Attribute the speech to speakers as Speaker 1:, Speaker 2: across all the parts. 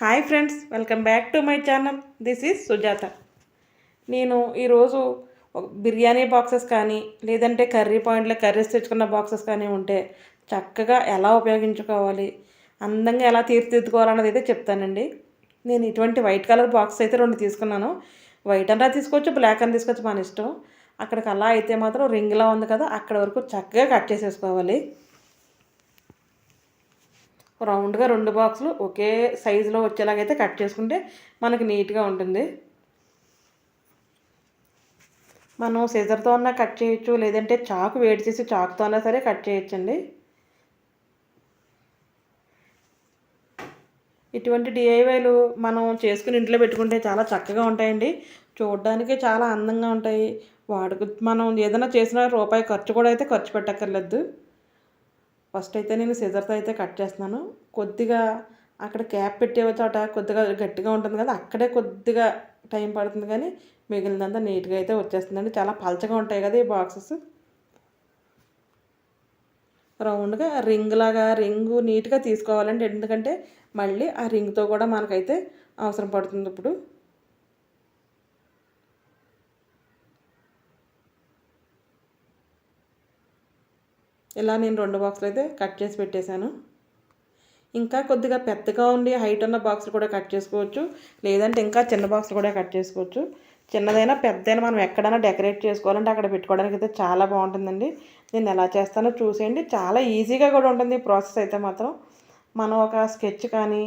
Speaker 1: Hi friends welcome back to my channel. This is Sujatha. నేను ఈరోజు biryani boxes కానీ లేదంటే కర్రీ పాయింట్లో కర్రీస్ తెచ్చుకున్న బాక్సెస్ కానీ ఉంటే చక్కగా ఎలా ఉపయోగించుకోవాలి అందంగా ఎలా తీర్చిదిద్దుకోవాలన్నది అయితే చెప్తానండి. నేను ఇటువంటి వైట్ కలర్ బాక్స్ అయితే రెండు తీసుకున్నాను. వైట్ అన్నా తీసుకోవచ్చు బ్లాక్ అని తీసుకోవచ్చు మన ఇష్టం. అక్కడికి అలా అయితే మాత్రం రింగ్లా ఉంది కదా అక్కడ వరకు చక్కగా కట్ చేసేసుకోవాలి. రౌండ్గా రెండు బాక్సులు ఒకే సైజులో వచ్చేలాగైతే కట్ చేసుకుంటే మనకి నీట్గా ఉంటుంది. మనం సిజర్తో అన్నా కట్ చేయొచ్చు లేదంటే చాకు వేడి చేసి చాకుతో అన్నా సరే కట్ చేయొచ్చండి. ఇటువంటి డిఐవైలు మనం చేసుకుని ఇంట్లో పెట్టుకుంటే చాలా చక్కగా ఉంటాయండి. చూడడానికి చాలా అందంగా ఉంటాయి. వాడుకు మనం ఏదైనా చేసిన రూపాయి ఖర్చు కూడా అయితే ఖర్చు పెట్టక్కర్లేదు. ఫస్ట్ అయితే నేను సిజర్తో అయితే కట్ చేస్తున్నాను. కొద్దిగా అక్కడ క్యాప్ పెట్టే చోట కొద్దిగా గట్టిగా ఉంటుంది కదా అక్కడే కొద్దిగా టైం పడుతుంది కానీ మిగిలినంతా నీట్గా అయితే వచ్చేస్తుందండి. చాలా పలచగా ఉంటాయి కదా ఈ బాక్సెస్. రౌండ్గా రింగ్ లాగా రింగు నీట్గా తీసుకోవాలండి. ఎందుకంటే మళ్ళీ ఆ రింగ్తో కూడా మనకైతే అవసరం పడుతుంది ఇప్పుడు. ఇలా నేను రెండు బాక్సులు అయితే కట్ చేసి పెట్టేశాను. ఇంకా కొద్దిగా పెద్దగా ఉండి హైట్ ఉన్న బాక్సులు కూడా కట్ చేసుకోవచ్చు. లేదంటే ఇంకా చిన్న బాక్సులు కూడా కట్ చేసుకోవచ్చు. చిన్నదైనా పెద్దైనా మనం ఎక్కడైనా డెకరేట్ చేసుకోవాలంటే అక్కడ పెట్టుకోవడానికి అయితే చాలా బాగుంటుందండి. నేను ఎలా చేస్తానో చూసేయండి. చాలా ఈజీగా కూడా ఉంటుంది ప్రాసెస్ అయితే మాత్రం. మనం ఒక స్కెచ్ కానీ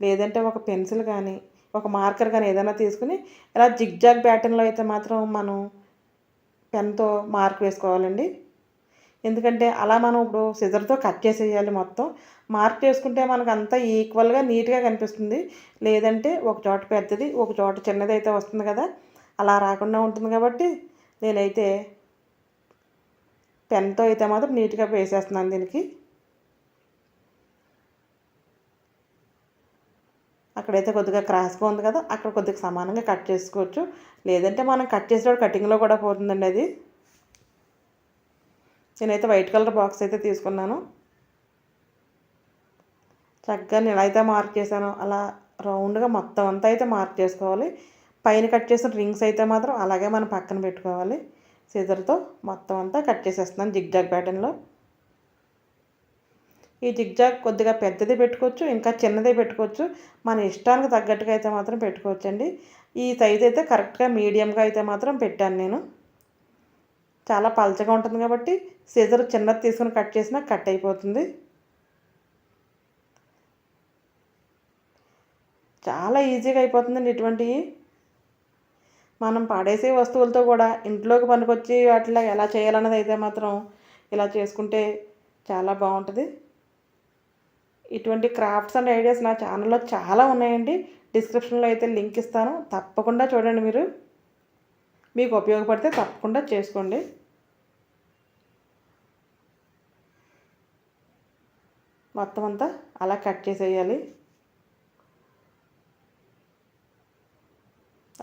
Speaker 1: లేదంటే ఒక పెన్సిల్ కానీ ఒక మార్కర్ కానీ ఏదైనా తీసుకుని ఇలా జిగ్జాగ్ ప్యాటర్న్లో అయితే మాత్రం మనం పెన్తో మార్క్ వేసుకోవాలండి. ఎందుకంటే అలా మనం ఇప్పుడు సిజర్తో కట్ చేసేయాలి మొత్తం. మార్క్ చేసుకుంటే మనకు అంతా ఈక్వల్గా నీట్గా కనిపిస్తుంది. లేదంటే ఒక చోట పెద్దది ఒక చోట చిన్నది అయితే వస్తుంది కదా. అలా రాకుండా ఉంటుంది కాబట్టి నేనైతే పెన్తో అయితే మాత్రం నీట్గా వేసేస్తున్నాను దీనికి. అక్కడైతే కొద్దిగా క్రాస్గా ఉంది కదా అక్కడ కొద్దిగా సమానంగా కట్ చేసుకోవచ్చు. లేదంటే మనం కట్ చేసేవాడు కటింగ్లో కూడా పోతుందండి అది. నేనైతే వైట్ కలర్ బాక్స్ అయితే తీసుకున్నాను. చక్కగా నేను అయితే మార్క్ చేశాను. అలా రౌండ్గా మొత్తం అంతా అయితే మార్క్ చేసుకోవాలి. పైన కట్ చేసిన రింగ్స్ అయితే మాత్రం అలాగే మనం పక్కన పెట్టుకోవాలి. సీజర్తో మొత్తం అంతా కట్ చేసేస్తున్నాను జిగ్జాగ్ ప్యాటర్న్లో. ఈ జిగ్జాగ్ కొద్దిగా పెద్దది పెట్టుకోవచ్చు ఇంకా చిన్నదే పెట్టుకోవచ్చు. మన ఇష్టానికి తగ్గట్టుగా అయితే మాత్రం పెట్టుకోవచ్చండి. ఈ సైజ్ అయితే కరెక్ట్గా మీడియంగా అయితే మాత్రం పెట్టాను నేను. చాలా పలచగా ఉంటుంది కాబట్టి సీజర్ చిన్నది తీసుకుని కట్ చేసినా కట్ అయిపోతుంది. చాలా ఈజీగా అయిపోతుందండి ఇటువంటివి. మనం పాడేసే వస్తువులతో కూడా ఇంట్లోకి పనికొచ్చి వాటిలో ఎలా చేయాలన్నది అయితే మాత్రం ఇలా చేసుకుంటే చాలా బాగుంటుంది. ఇటువంటి క్రాఫ్ట్స్ అండ్ ఐడియాస్ నా ఛానల్లో చాలా ఉన్నాయండి. డిస్క్రిప్షన్లో అయితే లింక్ ఇస్తాను. తప్పకుండా చూడండి మీరు. మీకు ఉపయోగపడితే తప్పకుండా చేసుకోండి. మొత్తం అంతా అలా కట్ చేసేయాలి.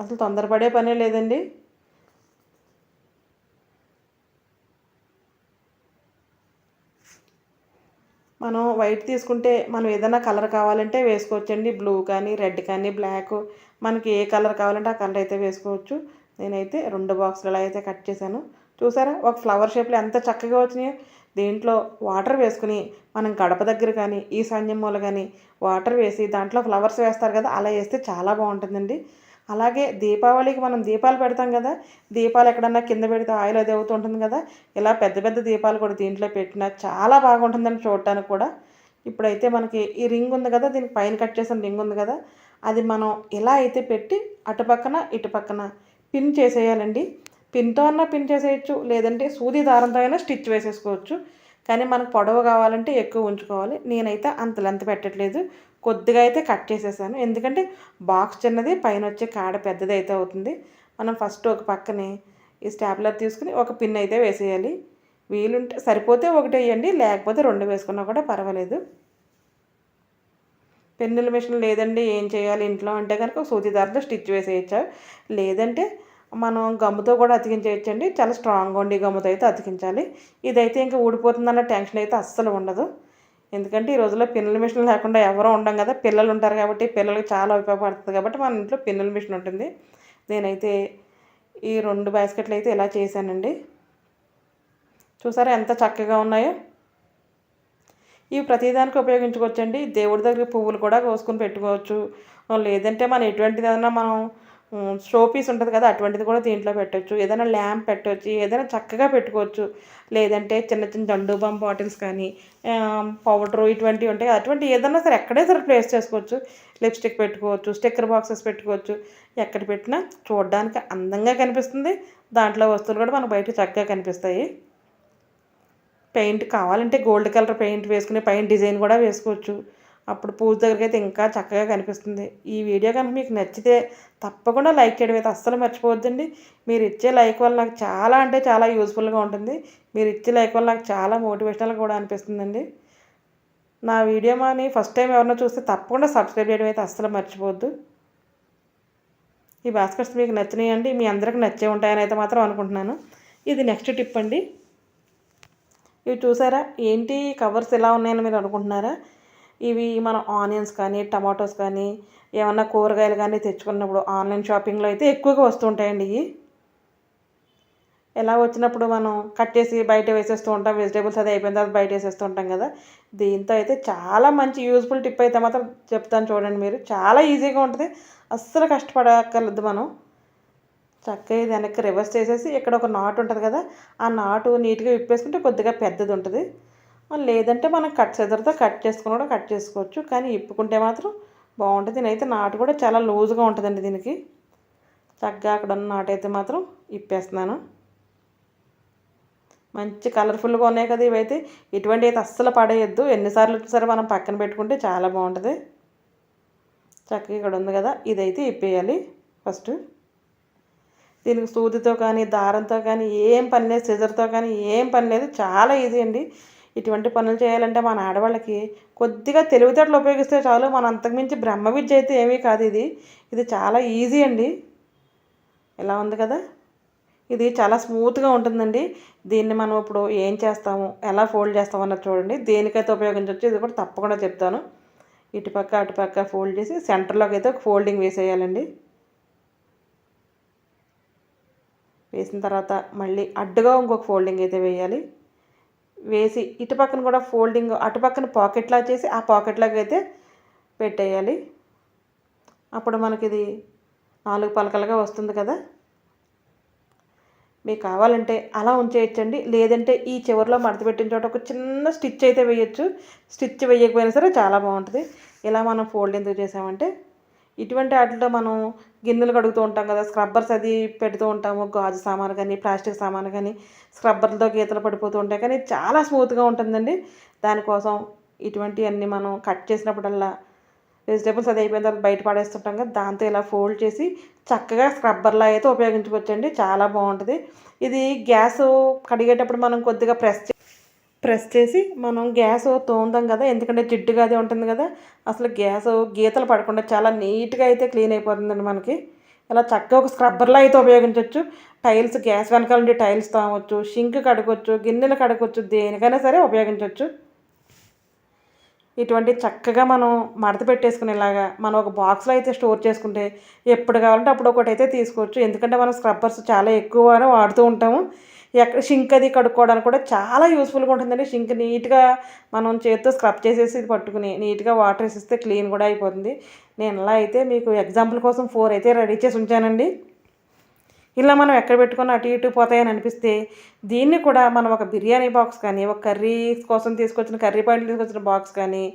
Speaker 1: అసలు తొందరపడే పనే లేదండి. మనం వైట్ తీసుకుంటే మనం ఏదైనా కలర్ కావాలంటే వేసుకోవచ్చండి. బ్లూ కానీ రెడ్ కానీ బ్లాక్. మనకి ఏ కలర్ కావాలంటే ఆ కలర్ అయితే వేసుకోవచ్చు. నేనైతే రెండు బాక్సులలో అయితే కట్ చేశాను. చూసారా? ఒక ఫ్లవర్ షేప్లో ఎంత చక్కగా వచ్చినాయో. దీంట్లో వాటర్ వేసుకుని మనం గడప దగ్గర కానీ ఈ మూల కానీ వాటర్ వేసి దాంట్లో ఫ్లవర్స్ వేస్తారు కదా అలా వేస్తే చాలా బాగుంటుందండి. అలాగే దీపావళికి మనం దీపాలు పెడతాం కదా దీపాలు ఎక్కడన్నా కింద పెడితే ఆయిల్ అది అవుతూ ఉంటుంది కదా ఇలా పెద్ద పెద్ద దీపాలు కూడా దీంట్లో పెట్టినా చాలా బాగుంటుందండి చూడటానికి కూడా. ఇప్పుడైతే మనకి ఈ రింగ్ ఉంది కదా దీనికి పైన కట్ చేసిన రింగ్ ఉంది కదా అది మనం ఇలా అయితే పెట్టి అటు పక్కన ఇటు పక్కన పిన్ చేసేయాలండి. పిన్తో అన్నా పిన్ చేసేయచ్చు లేదంటే సూది దారంతో అయినా స్టిచ్ వేసేసుకోవచ్చు. కానీ మనకు పొడవు కావాలంటే ఎక్కువ ఉంచుకోవాలి. నేనైతే అంత లెంత్ పెట్టట్లేదు. కొద్దిగా అయితే కట్ చేసేసాను. ఎందుకంటే బాక్స్ చిన్నది పైన వచ్చే కాడ పెద్దది అయితే అవుతుంది. మనం ఫస్ట్ ఒక పక్కనే ఈ స్టాప్లర్ తీసుకుని ఒక పిన్ అయితే వేసేయాలి. వీలుంటే సరిపోతే ఒకటి వేయండి లేకపోతే రెండు వేసుకున్నా కూడా పర్వాలేదు. పెన్నుల మిషన్ లేదండి ఏం చేయాలి ఇంట్లో అంటే కనుక సూది దారితో స్టిచ్ వేసేయచ్చు. లేదంటే మనం గమ్ముతో కూడా అతికించేయచ్చండి. చాలా స్ట్రాంగ్గా ఉండి గమ్ముతో అయితే అతికించాలి. ఇదైతే ఇంకా ఊడిపోతుందన్న టెన్షన్ అయితే అస్సలు ఉండదు. ఎందుకంటే ఈ రోజుల్లో పిన్నుల మిషన్ లేకుండా ఎవరో ఉండం కదా పిల్లలు ఉంటారు కాబట్టి పిల్లలకి చాలా ఉపయోగపడుతుంది కాబట్టి మన ఇంట్లో పిన్నుల మిషన్ ఉంటుంది. నేనైతే ఈ రెండు బాస్కెట్లు అయితే ఇలా చేశానండి. చూసారా ఎంత చక్కగా ఉన్నాయో? ఇవి ప్రతిదానికి ఉపయోగించుకోవచ్చండి. దేవుడి దగ్గర పువ్వులు కూడా కోసుకొని పెట్టుకోవచ్చు. లేదంటే మనం ఎటువంటిది ఏదైనా మనం షో పీస్ ఉంటుంది కదా అటువంటిది కూడా దీంట్లో పెట్టవచ్చు ఏదైనా ల్యాంప్ పెట్టవచ్చు ఏదైనా చక్కగా పెట్టుకోవచ్చు. లేదంటే చిన్న చిన్న జండు బామ్ బాటిల్స్ కానీ పౌడరు ఇటువంటివి ఉంటాయి. అటువంటి ఏదైనా సరే ఎక్కడే సరే ప్లేస్ చేసుకోవచ్చు. లిప్స్టిక్ పెట్టుకోవచ్చు స్టిక్కర్ బాక్సెస్ పెట్టుకోవచ్చు. ఎక్కడ పెట్టినా చూడడానికి అందంగా కనిపిస్తుంది. దాంట్లో వస్తువులు కూడా మనకు బయట చక్కగా కనిపిస్తాయి. పెయింట్ కావాలంటే గోల్డ్ కలర్ పెయింట్ వేసుకుని పైన డిజైన్ కూడా వేసుకోవచ్చు. అప్పుడు పూజ దగ్గరికి అయితే ఇంకా చక్కగా కనిపిస్తుంది. ఈ వీడియో కనుక మీకు నచ్చితే తప్పకుండా లైక్ చేయడం అయితే అస్సలు మర్చిపోవద్దండి. మీరు ఇచ్చే లైక్ వల్ల నాకు చాలా అంటే చాలా యూస్ఫుల్గా ఉంటుంది. మీరు ఇచ్చే లైక్ వల్ల నాకు చాలా మోటివేషనల్ కూడా అనిపిస్తుందండి. నా వీడియో మాని ఫస్ట్ టైం ఎవరైనా చూస్తే తప్పకుండా సబ్స్క్రైబ్ చేయడం అయితే అస్సలు మర్చిపోవద్దు. ఈ బాస్కెట్స్ మీకు నచ్చినాయండి మీ అందరికి నచ్చే ఉంటాయని అయితే మాత్రం అనుకుంటున్నాను. ఇది నెక్స్ట్ టిప్ అండి. ఇవి చూసారా? ఏంటి? కవర్స్ ఎలా ఉన్నాయని మీరు అనుకుంటున్నారా? ఇవి మనం ఆనియన్స్ కానీ టమాటోస్ కానీ ఏమన్నా కూరగాయలు కానీ తెచ్చుకున్నప్పుడు ఆన్లైన్ షాపింగ్లో అయితే ఎక్కువగా వస్తుంటాయండి ఇవి. ఎలా వచ్చినప్పుడు మనం కట్ చేసి బయట వేసేస్తూ ఉంటాం వెజిటేబుల్స్ అది అయిపోయిన తర్వాత బయట వేసేస్తూ ఉంటాం కదా. దీంతో అయితే చాలా మంచి యూజ్ఫుల్ టిప్ అయితే మాత్రం చెప్తాను చూడండి మీరు. చాలా ఈజీగా ఉంటుంది. అస్సలు కష్టపడక్కర్లేదు మనం. చక్కగా వెనక్కి రివర్స్ చేసేసి ఇక్కడ ఒక నాటు ఉంటుంది కదా ఆ నాటు నీట్గా విప్పేసుకుంటే కొద్దిగా పెద్దది ఉంటుంది. లేదంటే మనం కట్ సెదర్తో కట్ చేసుకుని కూడా కట్ చేసుకోవచ్చు కానీ ఇప్పుకుంటే మాత్రం బాగుంటుంది. నేనైతే నాటు కూడా చాలా లూజ్గా ఉంటుందండి దీనికి. చక్కగా అక్కడ ఉన్న నాటు అయితే మాత్రం ఇప్పేస్తున్నాను మంచి కలర్ఫుల్గా ఉన్నాయి కదా ఇవైతే. ఇటువంటి అయితే అస్సలు పడేయద్దు. ఎన్నిసార్లు వచ్చేసరి మనం పక్కన పెట్టుకుంటే చాలా బాగుంటుంది. చక్కగా ఇక్కడ ఉంది కదా ఇదైతే ఇప్పేయాలి ఫస్ట్. దీనికి సూదితో కానీ దారంతో కానీ ఏం పని లేదు సిజర్తో కానీ ఏం పని లేదు. చాలా ఈజీ అండి. ఇటువంటి పనులు చేయాలంటే మన ఆడవాళ్ళకి కొద్దిగా తెలివితేటలు ఉపయోగిస్తే చాలు. మన అంతకుమించి బ్రహ్మ విద్య అయితే ఏమీ కాదు ఇది. ఇది చాలా ఈజీ అండి. ఎలా ఉంది కదా? ఇది చాలా స్మూత్గా ఉంటుందండి. దీన్ని మనం ఇప్పుడు ఏం చేస్తాము ఎలా ఫోల్డ్ చేస్తాము అన్నది చూడండి. దేనికైతే ఉపయోగించవచ్చు ఇది కూడా తప్పకుండా చెప్తాను. ఇటుపక్క అటుపక్క ఫోల్డ్ చేసి సెంటర్లోకి అయితే ఒక ఫోల్డింగ్ వేసేయాలండి. వేసిన తర్వాత మళ్ళీ అడ్డుగా ఇంకొక ఫోల్డింగ్ అయితే వేయాలి. వేసి ఇటు పక్కన కూడా ఫోల్డింగ్ అటు పక్కన పాకెట్లా చేసి ఆ పాకెట్లాగా అయితే పెట్టేయాలి. అప్పుడు మనకి ఇది నాలుగు పలకలుగా వస్తుంది కదా. మీకు కావాలంటే అలా ఉంచేయచ్చండి. లేదంటే ఈ చివరిలో మడత పెట్టిన చోట ఒక చిన్న స్టిచ్ అయితే వేయచ్చు. స్టిచ్ వేయకపోయినా సరే చాలా బాగుంటుంది. ఇలా మనం ఫోల్డ్ ఎందుకు చేసామంటే ఇటువంటి వాటిలో మనం గిన్నెలు కడుగుతూ ఉంటాం కదా స్క్రబ్బర్స్ అది పెడుతూ ఉంటాము గాజు సామాను కానీ ప్లాస్టిక్ సామాను కానీ స్క్రబ్బర్లతో గీతలు పడిపోతూ ఉంటాయి. కానీ చాలా స్మూత్గా ఉంటుందండి. దానికోసం ఇటువంటివన్నీ మనం కట్ చేసినప్పుడల్లా వెజిటేబుల్స్ అది అయిపోయిన తర్వాత బయట పడేస్తుంటాం కదా దాంతో ఇలా ఫోల్డ్ చేసి చక్కగా స్క్రబ్బర్లా అయితే ఉపయోగించుకోవచ్చండి. చాలా బాగుంటుంది. ఇది గ్యాస్ కడిగేటప్పుడు మనం కొద్దిగా ప్రెస్ ప్రెస్ చేసి మనం గ్యాస్ తోముదాం కదా ఎందుకంటే జిడ్డుగా అదే ఉంటుంది కదా అసలు గ్యాస్ గీతలు పడకుండా చాలా నీట్గా అయితే క్లీన్ అయిపోతుందండి మనకి. ఇలా చక్కగా ఒక స్క్రబ్బర్లో అయితే ఉపయోగించవచ్చు టైల్స్ గ్యాస్ వెనకాల నుండి టైల్స్ తోమవచ్చు షింక్ కడగవచ్చు గిన్నెలు కడగవచ్చు దేనికైనా సరే ఉపయోగించవచ్చు ఇటువంటి చక్కగా మనం మడత పెట్టేసుకునేలాగా మనం ఒక బాక్స్లో అయితే స్టోర్ చేసుకుంటే ఎప్పుడు కావాలంటే అప్పుడు ఒకటి అయితే తీసుకోవచ్చు. ఎందుకంటే మనం స్క్రబ్బర్స్ చాలా ఎక్కువ వాడుతూ ఉంటాము. ఎక్కడ షింక్ అది కడుక్కోవడానికి కూడా చాలా యూస్ఫుల్గా ఉంటుందండి. షింక్ నీట్గా మనం చేతితో స్క్రబ్ చేసేసి ఇది పట్టుకుని నీట్గా వాటర్ వేసేస్తే క్లీన్ కూడా అయిపోతుంది. నేను ఇలా అయితే మీకు ఎగ్జాంపుల్ కోసం ఫోర్ అయితే రెడీ చేసి ఉంచానండి. ఇలా మనం ఎక్కడ పెట్టుకుని అటు ఇటు పోతాయని అనిపిస్తే దీన్ని కూడా మనం ఒక బిర్యానీ బాక్స్ కానీ ఒక కర్రీ కోసం తీసుకొచ్చిన కర్రీ పాయింట్ తీసుకొచ్చిన బాక్స్ కానీ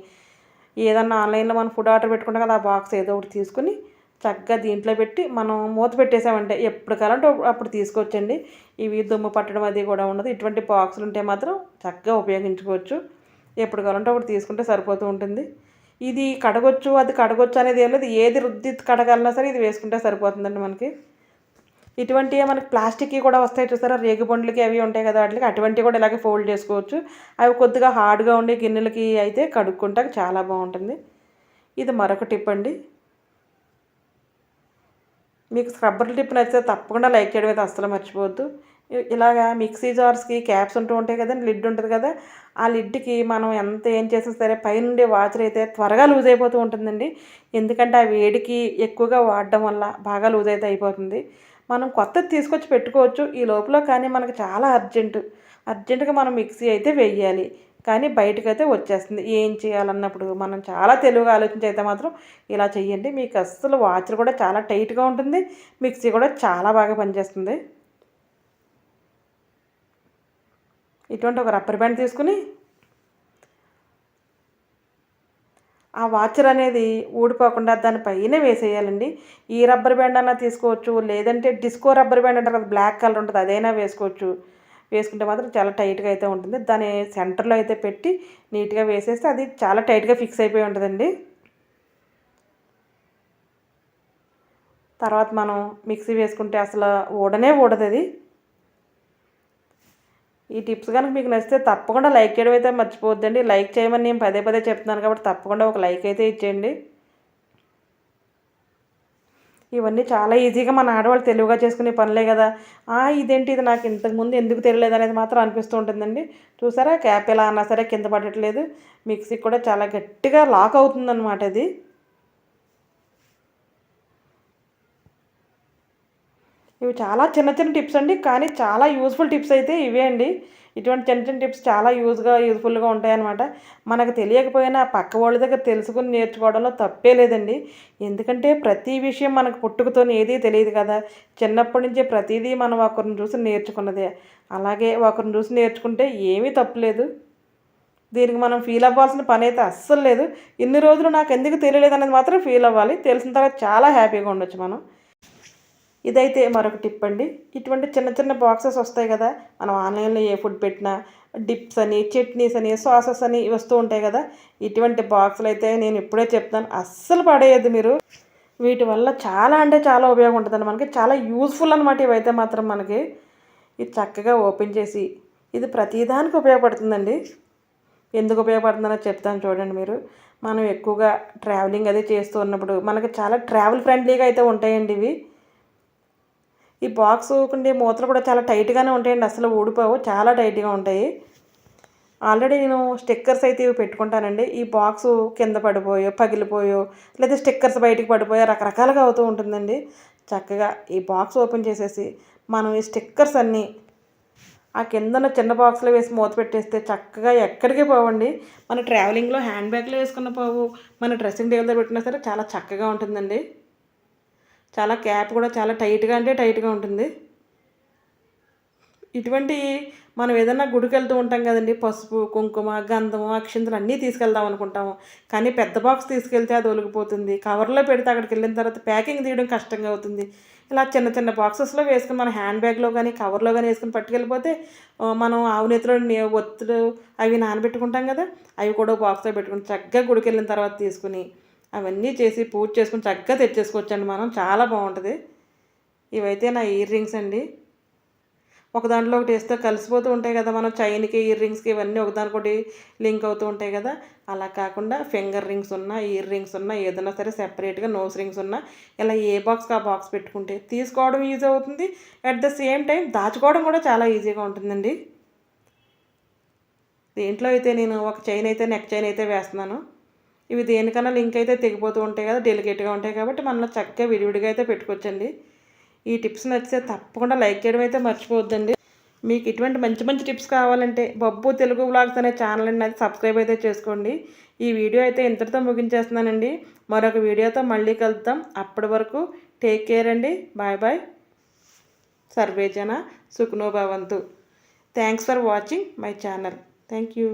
Speaker 1: ఏదన్నా ఆన్లైన్లో మనం ఫుడ్ ఆర్డర్ పెట్టుకుంటాం కదా ఆ బాక్స్ ఏదో ఒకటి తీసుకుని చక్కగా దీంట్లో పెట్టి మనం మూత పెట్టేసామంటే ఎప్పుడు కావాలంటే అప్పుడు తీసుకొచ్చండి. ఇవి దుమ్ము పట్టడం అది కూడా ఉండదు. ఇటువంటి బాక్సులు ఉంటే మాత్రం చక్కగా ఉపయోగించుకోవచ్చు. ఎప్పుడు కావాలంటే అప్పుడు తీసుకుంటే సరిపోతూ ఉంటుంది. ఇది కడగొచ్చు అది కడగొచ్చు అనేది ఏం లేదు. ఏది రుద్ది కడగాలన్నా సరే ఇది వేసుకుంటే సరిపోతుందండి మనకి. ఇటువంటివి మనకి ప్లాస్టిక్కి కూడా వస్తాయి చూస్తారా రేగు బండ్లకి అవి ఉంటాయి కదా వాటికి. అటువంటివి కూడా ఇలాగే ఫోల్డ్ చేసుకోవచ్చు. అవి కొద్దిగా హార్డ్గా ఉండే గిన్నెలకి అయితే కడుక్కుంటే చాలా బాగుంటుంది. ఇది మరొక టిప్ అండి. మీకు స్క్రబ్బర్ టిప్ నచ్చితే తప్పకుండా లైక్ చేయడం అయితే అస్సలు మర్చిపోవద్దు. ఇలాగా మిక్సీ జార్స్కి క్యాప్స్ ఉంటూ ఉంటాయి కదండి లిడ్ ఉంటుంది కదా ఆ లిడ్కి మనం ఎంత ఏం చేసినా సరే పైనుండే వాచర్ అయితే త్వరగా లూజ్ అయిపోతూ ఉంటుందండి. ఎందుకంటే ఆ వేడికి ఎక్కువగా వాడడం వల్ల బాగా లూజ్ అయితే అయిపోతుంది. మనం కొత్తది తీసుకొచ్చి పెట్టుకోవచ్చు. ఈ లోపల కానీ మనకు చాలా అర్జెంటు అర్జెంటుగా మనం మిక్సీ అయితే వేయాలి. కానీ బయటకైతే వచ్చేస్తుంది. ఏం చేయాలన్నప్పుడు మనం చాలా తెలివిగా ఆలోచించి అయితే మాత్రం ఇలా చేయండి మీకు అస్సలు వాచర్ కూడా చాలా టైట్గా ఉంటుంది. మిక్సీ కూడా చాలా బాగా పనిచేస్తుంది. ఇటువంటి ఒక రబ్బర్ బ్యాండ్ తీసుకుని ఆ వాచర్ అనేది ఊడిపోకుండా దానిపైన వేసేయాలండి. ఈ రబ్బర్ బ్యాండ్ అన్నా తీసుకోవచ్చు లేదంటే డిస్కో రబ్బర్ బ్యాండ్ అంటారు కదా బ్లాక్ కలర్ ఉంటుంది అదైనా వేసుకోవచ్చు. వేసుకుంటే మాత్రం చాలా టైట్గా అయితే ఉంటుంది. దాని సెంటర్లో అయితే పెట్టి నీట్గా వేసేస్తే అది చాలా టైట్గా ఫిక్స్ అయిపోయి ఉంటుందండి. తర్వాత మనం మిక్సీ వేసుకుంటే అసలు ఊడనే ఊడదు అది. ఈ టిప్స్ కనుక మీకు నచ్చితే తప్పకుండా లైక్ చేయడం అయితే మర్చిపోవద్దండి. లైక్ చేయమని నేను పదే పదే చెప్తున్నాను కాబట్టి తప్పకుండా ఒక లైక్ అయితే ఇచ్చేయండి. ఇవన్నీ చాలా ఈజీగా మన ఆడవాళ్ళు తెలివిగా చేసుకునే పనులే కదా. ఆ ఇదేంటి ఇది నాకు ఇంతకుముందు ఎందుకు తెలియలేదు అనేది మాత్రం అనిపిస్తూ ఉంటుందండి. చూసారా? క్యాప్ ఎలా అన్నా సరే కింద పడట్లేదు. మిక్సీ కూడా చాలా గట్టిగా లాక్ అవుతుందన్నమాట అది ఇవి చాలా చిన్న చిన్న టిప్స్ అండి. కానీ చాలా యూస్ఫుల్ టిప్స్ అయితే ఇవే అండి. ఇటువంటి చిన్న చిన్న టిప్స్ చాలా యూజ్గా యూజ్ఫుల్గా ఉంటాయన్నమాట. మనకు తెలియకపోయినా పక్క వాళ్ళ దగ్గర తెలుసుకుని నేర్చుకోవడంలో తప్పే లేదండి. ఎందుకంటే ప్రతి విషయం మనకు పుట్టుకతో ఏదీ తెలియదు కదా. చిన్నప్పటి నుంచే ప్రతిదీ మనం ఒకరిని చూసి నేర్చుకున్నదే. అలాగే ఒకరిని చూసి నేర్చుకుంటే ఏమీ తప్పులేదు దీనికి మనం ఫీల్ అవ్వాల్సిన పని అయితే అస్సలు లేదు. ఇన్ని రోజులు నాకు ఎందుకు తెలియలేదు అనేది మాత్రం ఫీల్ అవ్వాలి. తెలిసిన తర్వాత చాలా హ్యాపీగా ఉండొచ్చు మనం. ఇదైతే మరొక టిప్ అండి. ఇటువంటి చిన్న చిన్న బాక్సెస్ వస్తాయి కదా మనం ఆన్లైన్లో ఏ ఫుడ్ పెట్టినా డిప్స్ అని చట్నీస్ అని సాసెస్ అని వస్తూ ఉంటాయి కదా ఇటువంటి బాక్సులు అయితే నేను ఇప్పుడే చెప్తాను అస్సలు పడేయద్దు మీరు. వీటి వల్ల చాలా అంటే చాలా ఉపయోగం ఉంటుందండి మనకి. చాలా యూస్ఫుల్ అనమాట ఇవైతే మాత్రం మనకి. ఇది చక్కగా ఓపెన్ చేసి ఇది ప్రతిదానికి ఉపయోగపడుతుందండి. ఎందుకు ఉపయోగపడుతుందనో చెప్తాను చూడండి మీరు. మనం ఎక్కువగా ట్రావెలింగ్ అది చేస్తూ ఉన్నప్పుడు మనకి చాలా ట్రావెల్ ఫ్రెండ్లీగా అయితే ఉంటాయండి ఇవి. ఈ బాక్స్ ఉండే మూతలు కూడా చాలా టైట్గానే ఉంటాయండి అసలు ఊడిపోవు చాలా టైట్గా ఉంటాయి. ఆల్రెడీ నేను స్టిక్కర్స్ అయితే ఇవి పెట్టుకుంటానండి. ఈ బాక్స్ కింద పడిపోయో పగిలిపోయో లేదా స్టిక్కర్స్ బయటికి పడిపోయో రకరకాలుగా అవుతూ ఉంటుందండి. చక్కగా ఈ బాక్స్ ఓపెన్ చేసేసి మనం ఈ స్టిక్కర్స్ అన్నీ ఆ కిందన చిన్న బాక్స్లో వేసి మూత పెట్టేస్తే చక్కగా ఎక్కడికి పోవండి. మన ట్రావెలింగ్లో హ్యాండ్ బ్యాగ్లో వేసుకున్న పోవు మన డ్రెస్సింగ్ టేబుల్ దగ్గర పెట్టినా సరే చాలా చక్కగా ఉంటుందండి. చాలా క్యాప్ కూడా చాలా టైట్గా అంటే టైట్గా ఉంటుంది. ఇటువంటి మనం ఏదైనా గుడికి వెళ్తూ ఉంటాం కదండి పసుపు కుంకుమ గంధము అక్షంతలు అన్నీ తీసుకెళ్దాం అనుకుంటాము. కానీ పెద్ద బాక్స్ తీసుకెళ్తే అది ఒలిగిపోతుంది. కవర్లో పెడితే అక్కడికి వెళ్ళిన తర్వాత ప్యాకింగ్ తీయడం కష్టంగా అవుతుంది. ఇలా చిన్న చిన్న బాక్సెస్లో వేసుకుని మన హ్యాండ్ బ్యాగ్లో కానీ కవర్లో కానీ వేసుకుని పట్టుకెళ్ళిపోతే మనం ఆవునేతిలో ఒత్తులు అవి నానబెట్టుకుంటాం కదా అవి కూడా బాక్స్లో పెట్టుకుని చక్కగా గుడికి వెళ్ళిన తర్వాత తీసుకుని అవన్నీ చేసి పూజ చేసుకుని చక్కగా తెచ్చేసుకోవచ్చండి మనం. చాలా బాగుంటుంది. ఇవైతే నా ఇయర్ రింగ్స్ అండి. ఒక దాంట్లో ఒకటి వేస్తే కలిసిపోతూ ఉంటాయి కదా మనం. చైన్కి ఇయర్ రింగ్స్కి ఇవన్నీ ఒకదానికొకటి లింక్ అవుతూ ఉంటాయి కదా. అలా కాకుండా ఫింగర్ రింగ్స్ ఉన్నా ఇయర్ రింగ్స్ ఉన్నా ఏదైనా సరే సెపరేట్గా నోస్ రింగ్స్ ఉన్నా ఇలా ఏ బాక్స్కి ఆ బాక్స్ పెట్టుకుంటే తీసుకోవడం ఈజీ అవుతుంది. అట్ ద సేమ్ టైం దాచుకోవడం కూడా చాలా ఈజీగా ఉంటుందండి. దీంట్లో అయితే నేను ఒక చైన్ అయితే నెక్ చైన్ అయితే వేస్తున్నాను. ఇవి దేనికన్నా లింక్ అయితే తెగిపోతూ ఉంటాయి కదా డెలికేట్గా ఉంటాయి కాబట్టి మనం చక్కగా విడివిడిగా అయితే పెట్టుకోవచ్చండి. ఈ టిప్స్ నచ్చితే తప్పకుండా లైక్ చేయడం అయితే మర్చిపోవద్దండి. మీకు ఇటువంటి మంచి మంచి టిప్స్ కావాలంటే బొబ్బు తెలుగు బ్లాగ్స్ అనే ఛానల్ అండి అది సబ్స్క్రైబ్ అయితే చేసుకోండి. ఈ వీడియో అయితే ఇంతటితో ముగించేస్తున్నానండి. మరొక వీడియోతో మళ్ళీ కలుద్దాం. అప్పటి వరకు టేక్ కేర్ అండి. బాయ్ బాయ్ సర్వేజన సుఖనోభవంతు. Thanks for watching my channel thank you